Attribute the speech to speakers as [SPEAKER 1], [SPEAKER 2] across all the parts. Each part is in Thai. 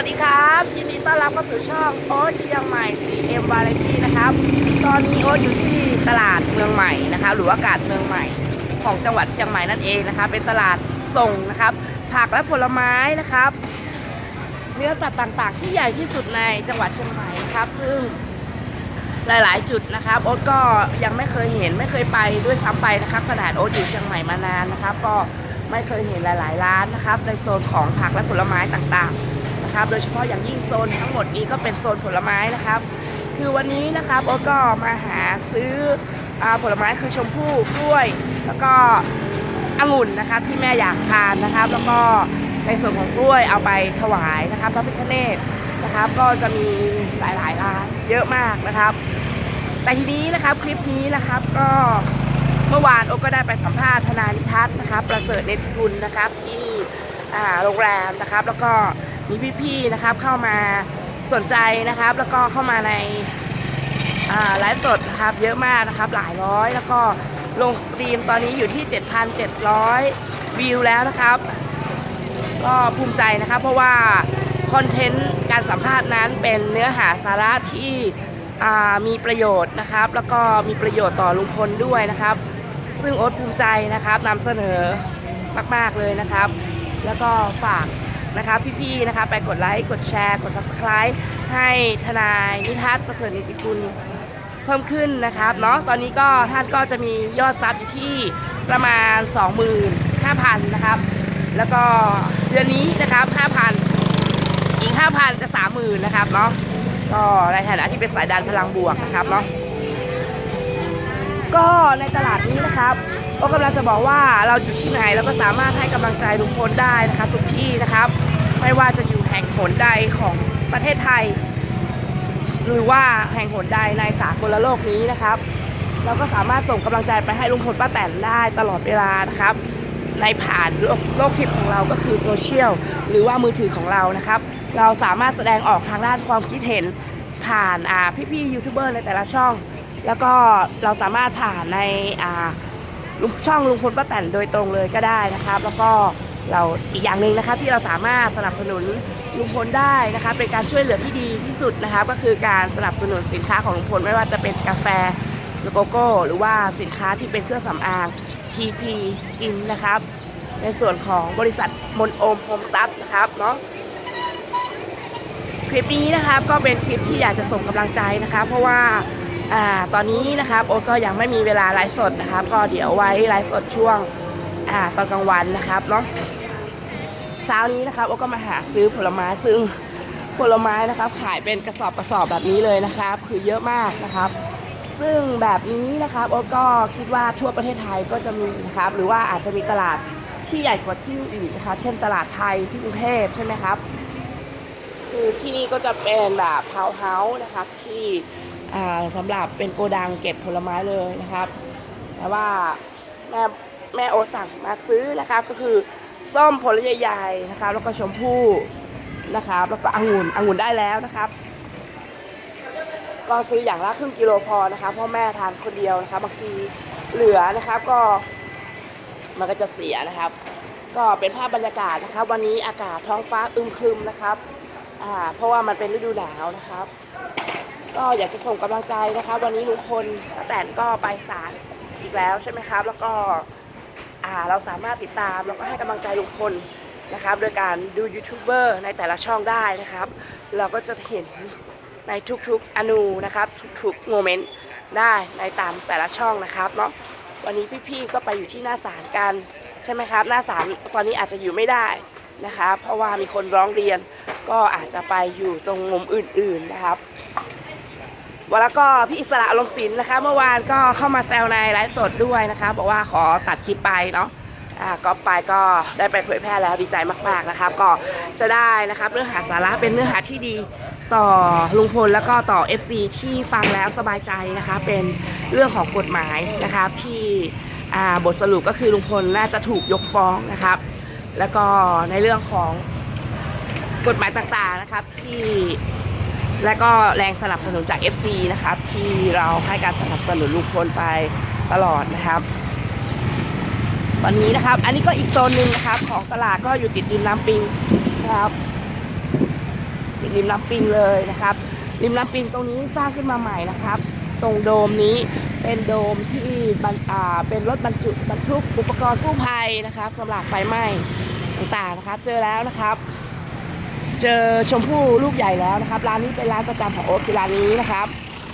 [SPEAKER 1] วัสดีครับยินดีต้อนรับเข้าสู่ช่องโอ๊ตเชียงใหม่ CM v a r i e t y นะครับ ตอนนี้โอ๊ตอยู่ที่ตลาดเมืองใหม่นะครับหรือว่ากาดเมืองใหม่ของจังหวัดเชียงใหม่นั่นเองนะครับเป็นตลาดส่งนะครับ ผักและผลไม้นะครับ เนื้อสัตว์ต่างๆ ที่ใหญ่ที่สุดในจังหวัดเชียงใหม่นะครับ ซึ่งหลายๆ จุดนะครับโอ๊ตก็ยังไม่เคยเห็นไม่เคยไปด้วยซ้ำไปนะครับขนาดโอ๊ตอยู่เชียงใหม่มานานนะครับ ก็ไม่เคยเห็นหลาย ๆ ร้านนะครับในโซนของผักและผลไม้ต่างๆ นะครับ โดยเฉพาะอย่างยิ่งโซนทั้งหมดนี้ก็เป็นโซนผลไม้นะครับ คือวันนี้นะครับโอ๊ตก็มาหาซื้ออผลไม้คือชมพู่กล้วย แล้วก็องุ่นนะครับที่แม่อยากทานนะครับ แล้วก็ในส่วนของกล้วยเอาไปถวายนะครับพระพิฆเนศนะครับ ก็จะมีหลายๆร้านเยอะมากนะครับ แต่ทีนี้นะครับคลิปนี้นะครับก็เมื่อวานโอก็ได้ไปสัมภาษณ์ทนานิทัศน์นะครับ ประเสริฐเนตรกุลนะครับที่โรงแรมนะครับ แล้วก็ มีพี่ๆนะครับเข้ามาสนใจนะครับ แล้วก็เข้ามาในไลฟ์สดนะครับ เยอะมากนะครับหลายร้อย แล้วก็ลงสตรีมตอนนี้อยู่ที่ 7,700 วิวแล้วนะครับ ก็ภูมิใจนะครับ เพราะว่าคอนเทนต์การสัมภาษณ์นั้นเป็นเนื้อหาสาระที่มีประโยชน์นะครับ แล้วก็มีประโยชน์ต่อลุงพลด้วยนะครับ ซึ่งโอ๊ตภูมิใจนะครับนำเสนอมาก ๆ เลยนะครับ แล้วก็ฝาก นะครับพี่ๆนะครับไปกดไลค์ กดแชร์ กด subscribe ให้ทนายนิทัศน์ประเสริฐนิติกุลเพิ่มขึ้นนะครับเนาะตอนนี้ก็ท่านก็จะมียอดซับอยู่ที่ประมาณ 25,000นะครับ แล้วก็เดือนนี้นะครับ 5,000 อีก 5,000จะ30,000นะครับเนาะก็ในฐานะที่เป็นสายดันพลังบวกนะครับเนาะก็ในตลาดนี้ นะครับก็กำลังจะบอกว่าเราอยู่ที่ไหนเราก็สามารถให้กำลังใจลุงพลได้นะครับทุกที่นะครับ ไม่ว่าจะอยู่แห่งหนใดของประเทศไทย หรือว่าแห่งหนใดในสากลโลกนี้นะครับ เราก็สามารถส่งกำลังใจไปให้ลุงพลป้าแตนได้ตลอดเวลานะครับ ในผ่านโลกโลกทิพย์ของเราก็คือโซเชียลหรือว่ามือถือของเรานะครับ เราสามารถแสดงออกทางด้านความคิดเห็นผ่านพี่ๆยูทูบเบอร์ในแต่ละช่อง แล้วก็เราสามารถผ่านในอ่า ช่องลุงพลป้าแตนโดยตรงเลยก็ได้นะครับ แล้วก็เราอีกอย่างหนึ่งนะครับที่เราสามารถสนับสนุนลุงพลได้นะครับเป็นการช่วยเหลือที่ดีที่สุดนะครับก็คือการสนับสนุนสินค้าของลุงพลไม่ว่าจะเป็นกาแฟโกโก้ หรือว่าสินค้าที่เป็นเครื่องสำอาง TP Skin นะครับในส่วนของบริษัทมนโอมโฮมซับนะครับเนาะคลิปนี้นะครับก็เป็นคลิปที่อยากจะส่งกำลังใจนะครับเพราะว่า อ่าตอนนี้นะครับโอ๊ตก็ยังไม่มีเวลาไลฟ์สดนะครับ ก็เดี๋ยวไว้ไลฟ์สดช่วงอาตอนกลางวันนะครับเนาะเช้านี้นะครับโอ๊ตก็มาหาซื้อผลไม้ซึ่งผลไม้นะครับ ขายเป็นกระสอบกระสอบแบบนี้เลยนะครับ คือเยอะมากนะครับ ซึ่งแบบนี้นะครับโอ๊ตก็คิดว่าทั่วประเทศไทยก็จะมีนะครับ หรือว่าอาจจะมีตลาดที่ใหญ่กว่าที่อื่นนะครับเช่นตลาดไทยที่กรุงเทพใช่ไหมครับ คือที่นี่ก็จะเป็นแบบทาวเฮาส์นะครับที่ สำหรับเป็นโกดังเก็บผลไม้เลยนะครับ แต่ว่าแม่แม่โอสั่งมาซื้อนะครับก็คือส้มผลใหญ่ๆนะครับแล้วก็ชมพู่นะครับแล้วก็องุ่นองุ่นได้แล้วนะครับ ก็ซื้ออย่างละครึ่งกิโลพอนะคะเพราะแม่ทานคนเดียวนะคะบางทีเหลือนะครับก็มันก็จะเสียนะครับ ก็เป็นภาพบรรยากาศนะครับ วันนี้อากาศท้องฟ้าอึมครึมนะครับอ่าเพราะว่ามันเป็นฤดูหนาวนะครับ ก็อยากจะส่งกำลังใจนะคะ วันนี้ลุงพลป้าแตนก็ไปศาลอีกแล้วใช่ไหมครับ แล้วก็เราสามารถติดตามแล้วก็ให้กำลังใจลุงพลนะครับ โดยการดูยูทูบเบอร์ในแต่ละช่องได้นะครับ เราก็จะเห็นในทุกๆอนูนะครับ ทุกๆโมเมนต์ได้ในตามแต่ละช่องนะครับเนาะวันนี้พี่ๆก็ไปอยู่ที่หน้าศาลกันใช่ไหมครับ หน้าศาลตอนนี้อาจจะอยู่ไม่ได้นะครับเพราะว่ามีคนร้องเรียนก็อาจจะไปอยู่ตรงมุมอื่นๆนะครับ วันแล้วก็พี่อิสระอารมณ์ศิลป์นะคะ เมื่อวานก็เข้ามาแซวในไลฟ์สดด้วยนะคะ บอกว่าขอตัดคลิปไปเนาะอ่าก็ไปก็ได้ไปเผยแพร่แล้วดีใจมากๆนะครับ ก็จะได้นะครับเนื้อหาสาระเป็นเนื้อหาที่ดีต่อลุงพลแล้วก็ต่อ FC ที่ฟังแล้วสบายใจนะคะ เป็นเรื่องของกฎหมายนะครับที่อ่าบทสรุปก็คือลุงพลน่าจะถูกยกฟ้องนะครับ แล้วก็ในเรื่องของกฎหมายต่างๆนะครับที่ และก็แรงสนับสนุนจาก FC นะครับ ที่เราให้การสนับสนุนลุงพลไปตลอดนะครับ ตอนนี้นะครับ อันนี้ก็อีกโซนหนึ่งนะครับ ของตลาดก็อยู่ติดดินน้ำปิงนะครับติดริมน้ำปิงเลยนะครับ ริมน้ำปิงตรงนี้สร้างขึ้นมาใหม่นะครับ ตรงโดมนี้เป็นโดมที่บรรอ่าเป็นรถบรรจุบรรทุกอุปกรณ์กู้ภัยนะครับสำหรับไฟไหม้ต่างๆนะครับ เจอแล้วนะครับ เจอชมพู่ลูกใหญ่แล้วนะครับ ร้านนี้เป็นร้านประจำของโอ๊ตคือร้านนี้นะครับ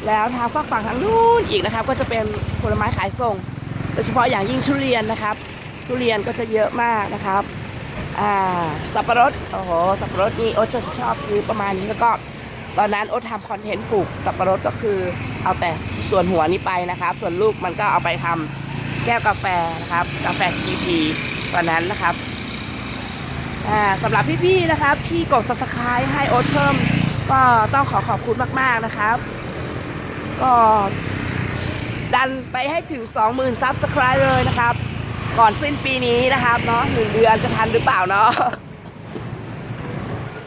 [SPEAKER 1] แล้วทางฝั่งฝั่งทางนู้นอีกนะครับ ก็จะเป็นผลไม้ขายส่ง โดยเฉพาะอย่างยิ่งทุเรียนนะครับ ทุเรียนก็จะเยอะมากนะครับอ่าสับปะรดโอ้โหสับปะรดนี่โอ๊ตจะชอบซื้อประมาณนี้แล้วก็ตอนนั้นโอ๊ตทำคอนเทนต์ปลูกสับปะรดก็คือเอาแต่ส่วนหัวนี้ไปนะครับ ส่วนลูกมันก็เอาไปทำแก้วกาแฟนะครับ กาแฟทีพีตอนนั้นนะครับ สำหรับพี่ๆนะครับ ที่กด subscribe ให้โอ๊ตเพิ่ม ก็ต้องขอขอบคุณมากๆนะครับ ก็ดันไปให้ถึง 20,000 subscribe เลยนะครับ ก่อนสิ้นปีนี้นะครับเนาะหนึ่งเดือนจะทันหรือเปล่าเนาะ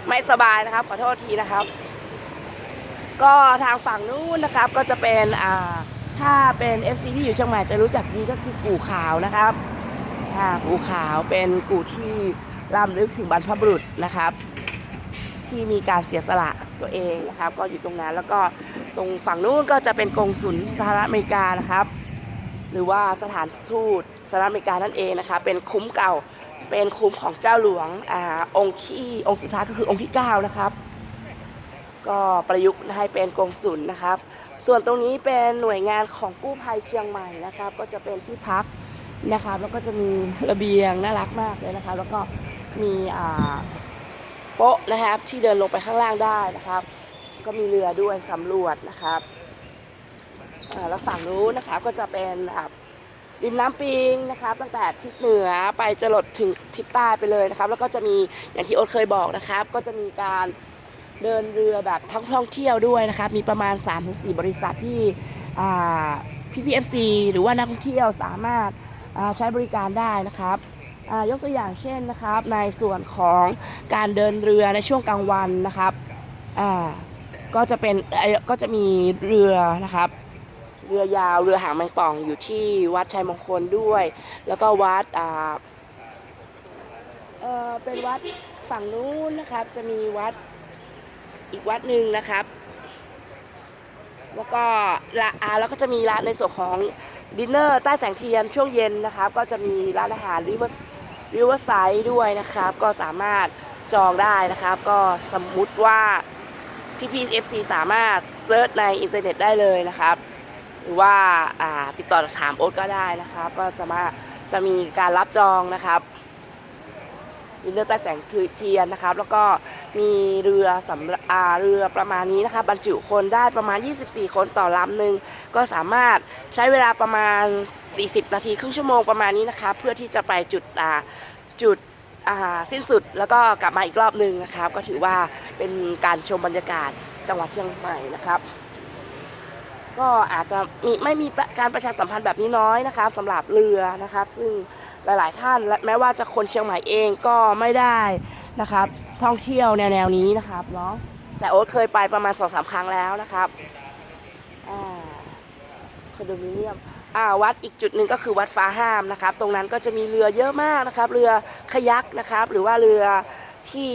[SPEAKER 1] ไม่สบายนะครับ ขอโทษทีนะครับ ก็ทางฝั่งนู้นนะครับก็จะเป็นอ่าถ้าเป็น FC ที่อยู่เชียงใหม่จะรู้จักดีก็คือกู่ขาวนะครับอ่ากูขาวเป็นกูที่ รำลึกถึงบรรพบุรุษนะครับ ที่มีการเสียสละตัวเองนะครับ ก็อยู่ตรงนั้นแล้วก็ตรงฝั่งนู้นก็จะเป็นกองสุลสหรัฐอเมริกานะครับ หรือว่าสถานทูตสหรัฐอเมริกานั่นเองนะครับเป็นคุ้มเก่าเป็นคุ้มของเจ้าหลวงอาองค์ที่องค์สุดท้ายก็คือองค์ที่ 9 นะครับ ก็ประยุกต์ให้เป็นกองสุลนะครับ ส่วนตรงนี้เป็นหน่วยงานของกู้ภัยเชียงใหม่นะครับ ก็จะเป็นที่พักนะครับแล้วก็จะมีระเบียงน่ารักมากเลยนะครับ แล้วก็ มีอ่าโป๊ะนะครับที่เดินลงไปข้างล่างได้นะครับ ก็มีเรือด้วยสำรวจนะครับแล้วฝั่งนู้นนะครับก็จะเป็นริมน้ำปิงนะครับ ตั้งแต่ทิศเหนือไปจรดถึงทิศใต้ไปเลยนะครับ แล้วก็จะมีอย่างที่โอ๊ตเคยบอกนะครับ ก็จะมีการเดินเรือแบบท่องท่องเที่ยวด้วยนะครับ มีประมาณ 3-4 บริษัทที่อ่า PPFC หรือว่านักท่องเที่ยวสามารถใช้บริการได้นะครับ ยกตัวอย่างเช่นนะครับในส่วนของการเดินเรือในช่วงกลางวันนะครับก็จะเป็นก็จะมีเรือนะครับเรือยาวเรือหางแมงป่องอยู่ที่วัดชัยมงคลด้วย แล้วก็วัดอ่าเออเป็นวัดฝั่งนู้นนะครับ จะมีวัดอีกวัดหนึ่งนะครับ แล้วก็ละอาแล้วก็จะมีร้านในส่วนของดินเนอร์ใต้แสงเทียนช่วงเย็นนะครับ ก็จะมีร้านอาหารริเวอร์ ริเวอร์ไซด์ด้วยนะครับ ก็สามารถจองได้นะครับ ก็สมมุติว่าพี่พีเอฟซีสามารถเซิร์ชในอินเทอร์เน็ตได้เลยนะครับ หรือว่าาติดต่อถามโอ๊ตก็ได้นะครับ ก็จะมาจะมีการรับจองนะครับดินเนอร์ใต้แสงเทียนนะครับ แล้วก็มีเรือสำหรับอ่าเรือประมาณนี้นะครับบรรจุคนได้ประมาณ 24 คนต่อลำหนึ่งก็สามารถใช้เวลาประมาณ 40 นาทีครึ่งชั่วโมงประมาณนี้นะคะ เพื่อที่จะไปจุดจุดสิ้นสุดแล้วก็กลับมาอีกรอบหนึ่งนะครับ ก็ถือว่าเป็นการชมบรรยากาศจังหวัดเชียงใหม่นะครับก็อาจจะมีไม่มีการประชาสัมพันธ์แบบนี้น้อยนะครับสำหรับเรือนะครับ ซึ่งหลาย ๆ ท่านและแม้ว่าจะคนเชียงใหม่เองก็ไม่ได้นะครับ ท่องเที่ยวแนวๆนี้นะครับเนาะแต่โอ๊ตเคยไปประมาณสองสามครั้งแล้วนะครับอ่าคอนโดมิเนียม วัดอีกจุดหนึ่งก็คือวัดฟ้าห้ามนะครับ ตรงนั้นก็จะมีเรือเยอะมากนะครับ เรือขยักนะครับ หรือว่าเรือที่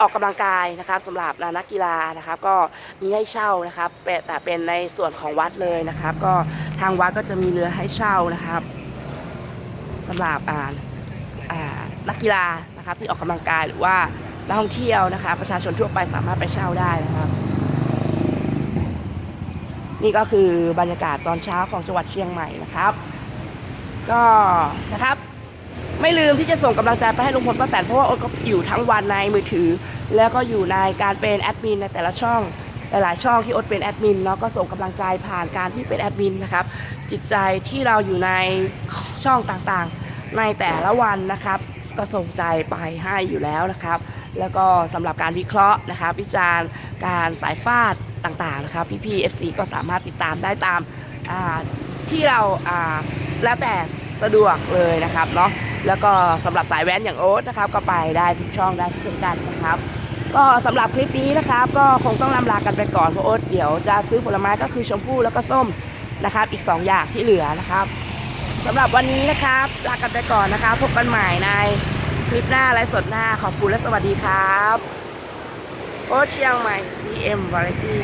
[SPEAKER 1] ออกกำลังกายนะครับสำหรับนักกีฬานะครับ ก็มีให้เช่านะครับแต่เป็นในส่วนของวัดเลยนะครับ ก็ทางวัดก็จะมีเรือให้เช่านะครับสำหรับนักกีฬานะครับที่ออกกำลังกายหรือว่านักท่องเที่ยวนะคะประชาชนทั่วไปสามารถไปเช่าได้นะครับ นี่ก็คือบรรยากาศตอนเช้าของจังหวัดเชียงใหม่นะครับ ก็นะครับ ไม่ลืมที่จะส่งกำลังใจไปให้ลุงพลป้าแตนเพราะว่าโอ๊ตก็อยู่ทั้งวันในมือถือ แล้วก็อยู่ในการเป็นแอดมินในแต่ละช่องหลายๆช่องที่โอ๊ตเป็นแอดมินเนาะก็ส่งกำลังใจผ่านการที่เป็นแอดมินนะครับ จิตใจที่เราอยู่ในช่องต่างๆ ในแต่ละวันนะครับ ก็ส่งใจไปให้อยู่แล้วนะครับ แล้วก็สำหรับการวิเคราะห์นะครับ วิจารณ์การสายฟาด ต่างๆนะครับพี่ๆ FC ก็สามารถติดตามได้ตามที่เราแล้วแต่สะดวกเลยนะครับเนาะแล้วก็สำหรับสายแว้นอย่างโอ๊ตนะครับ ก็ไปได้ทุกช่องได้เช่นกันนะครับ ก็สำหรับคลิปนี้นะครับ ก็คงต้องลำลากันไปก่อนเพราะโอ๊ตเดี๋ยวจะซื้อผลไม้ก็คือชมพู่แล้วก็ส้มนะครับ อีก 2 อย่างที่เหลือนะครับสำหรับวันนี้นะครับลากันไปก่อนนะครับพบกันใหม่ในคลิปหน้าไลฟ์สดหน้าขอบคุณและสวัสดีครับ โอ๊ตเชียงใหม่ CM Variety